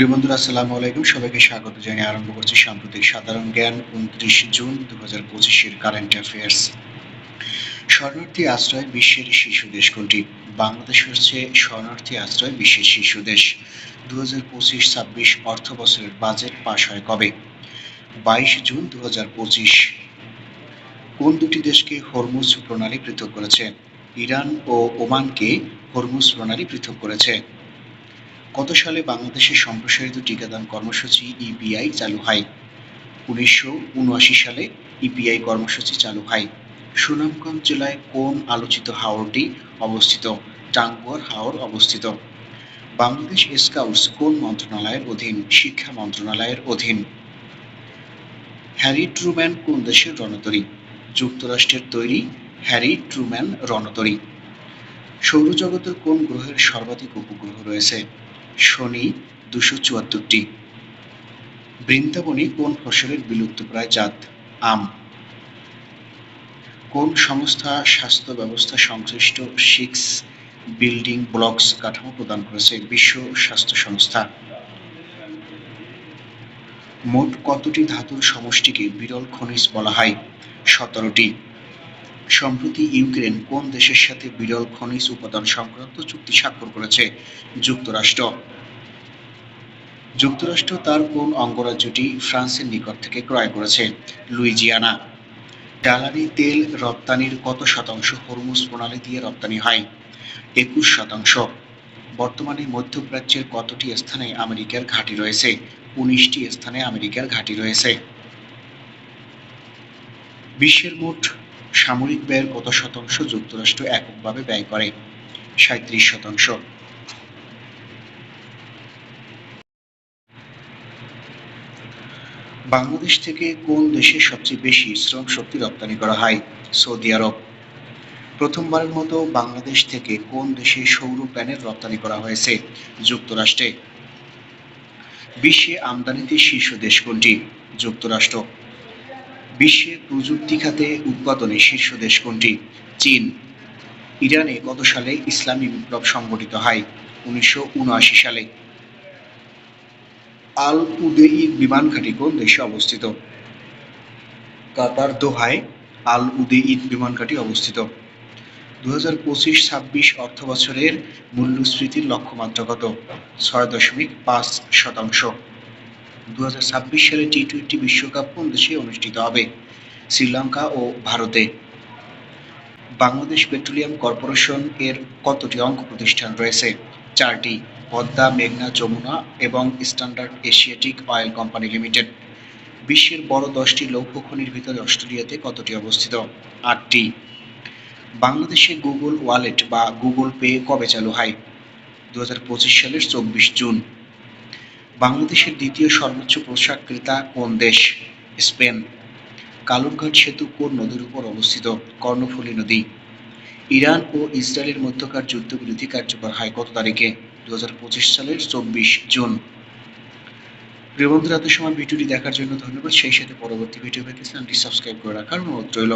প্রিয় বন্ধুরা, আসসালামু আলাইকুম। সবাইকে স্বাগত জানিয়ে আরম্ভ করছি সাম্প্রতিক সাধারণ জ্ঞান উনত্রিশ জুন দু হাজার পঁচিশের কারেন্ট অ্যাফেয়ার্স। শরণার্থী আশ্রয় বিশ্বের শীর্ষ দেশ কোনটি? বাংলাদেশ হচ্ছে শরণার্থী আশ্রয় বিশ্বের শীর্ষ দেশ। দু হাজার পঁচিশ ছাব্বিশ অর্থ বছরের বাজেট পাশ হয় কবে? বাইশ জুন দু হাজার পঁচিশ। কোন দুটি দেশকে হরমুজ প্রণালী পৃথক করেছে? ইরান ও ওমানকে হরমুজ প্রণালী পৃথক করেছে। কত সালে বাংলাদেশে সম্প্রসারিত টিকাদান কর্মসূচি ইপিআই চালু হয়? উনিশশো উনআশি সালে ইপিআই কর্মসূচি চালু হয়। সুনামগঞ্জ জেলায় কোন আলোচিত হাওরটি অবস্থিত? টাঙ্গুয়ার হাওর অবস্থিত। বাংলাদেশ স্কাউটস কোন মন্ত্রণালয়ের অধীন? শিক্ষা মন্ত্রণালয়ের অধীন। হ্যারি ট্রুম্যান কোন দেশের রণতরী? যুক্তরাষ্ট্রের তৈরি হ্যারি ট্রুম্যান রণতরী। সৌরজগতের কোন গ্রহের সর্বাধিক উপগ্রহ রয়েছে? শনি দুশো চুয়াত্তরটি। বৃন্দাবনী কোন ফসলের বিলুপ্তপ্রায় জাত? আম। কোন সংস্থা স্বাস্থ্য ব্যবস্থা সংশ্লিষ্ট সিক্স বিল্ডিং ব্লকস কাঠামো প্রদান করেছে বিশ্ব স্বাস্থ্য সংস্থা? মোট কতটি ধাতুর সমষ্টিকে বিরল খনিজ বলা হয়? সতেরোটি। সম্প্রতি ইউক্রেন কোন দেশের সাথে বিরল খনিজ উপাদান সংক্রান্ত চুক্তি স্বাক্ষর করেছে? যুক্তরাষ্ট্র। যুক্তরাষ্ট্র তার কোন অঙ্গরাজ্যটি ফ্রান্সের নিকট থেকে ক্রয় করেছে? লুইজিয়ানা। ডালারি তেল রপ্তানির কত শতাংশ হরমুজ প্রণালী দিয়ে রপ্তানি হয়? একুশ শতাংশ। বর্তমানে মধ্যপ্রাচ্যের কতটি স্থানে আমেরিকার ঘাঁটি রয়েছে? উনিশটি স্থানে আমেরিকার ঘাঁটি রয়েছে। বিশ্বের মোট সামরিক ব্যয়ের কত শতাংশ যুক্তরাষ্ট্র এককভাবে ব্যয় করে? সাঁত্রিশ শতাংশ। বাংলাদেশ থেকে কোন দেশে সবচেয়ে বেশি শ্রম শক্তি রপ্তানি করা হয়? Saudi Arab. প্রথমবারের মতো বাংলাদেশ থেকে কোন দেশে সৌর প্যানেল রপ্তানি করা হয়েছে? যুক্তরাষ্ট্রে। বিশ্বে আমদানিতে শীর্ষ দেশ কোনটি? যুক্তরাষ্ট্র। বিশ্বে প্রযুক্তি খাতে উৎপাদনে শীর্ষ দেশ কোনটি? চীন। ইরানে কত সালে ইসলামী বিপ্লব সংগঠিত হয়, উনিশশো উনআশি সালে। আল উদেইদ বিমান ঘাঁটি কোন দেশে অবস্থিত। কাতার দোহায় আল উদেইদ বিমান ঘাঁটি অবস্থিত। দু হাজার পঁচিশ ছাব্বিশ অর্থ বছরের মূল্যস্ফীতির লক্ষ্যমাত্রা কত ছয় দশমিক পাঁচ শতাংশ। দু হাজার ছাব্বিশ সালে টি টোয়েন্টি বিশ্বকাপ কোন দেশে অনুষ্ঠিত হবে? শ্রীলঙ্কা ও ভারতে। বাংলাদেশ পেট্রোলিয়াম কর্পোরেশন এর কতটি অঙ্ক প্রতিষ্ঠান রয়েছে? চারটি। পদ্মা, মেঘনা, যমুনা এবং standard Asiatic oil company limited. বিশ্বের বড় দশটি লৌহ খনির ভিতরে অস্ট্রেলিয়াতে কতটি অবস্থিত? আটটি। বাংলাদেশে গুগল ওয়ালেট বা গুগল পে কবে চালু হয়? দু হাজার পঁচিশ সালের চব্বিশ জুন। বাংলাদেশের দ্বিতীয় সর্বোচ্চ পোশাক ক্রেতা কোন দেশ? স্পেন। কালুরঘাট সেতু কোন নদীর উপর অবস্থিত? কর্ণফুলী নদী। ইরান ও ইসরায়েলের মধ্যকার যুদ্ধবিরতি কার্যকর হয় কত তারিখে? দু হাজার পঁচিশ সালের চব্বিশ জুন। প্রিয় বন্ধুরা এত সময় ভিডিওটি দেখার জন্য ধন্যবাদ। সেই সাথে পরবর্তী ভিডিও পেতে চ্যানেলটি সাবস্ক্রাইব করে রাখার অনুরোধ রইল।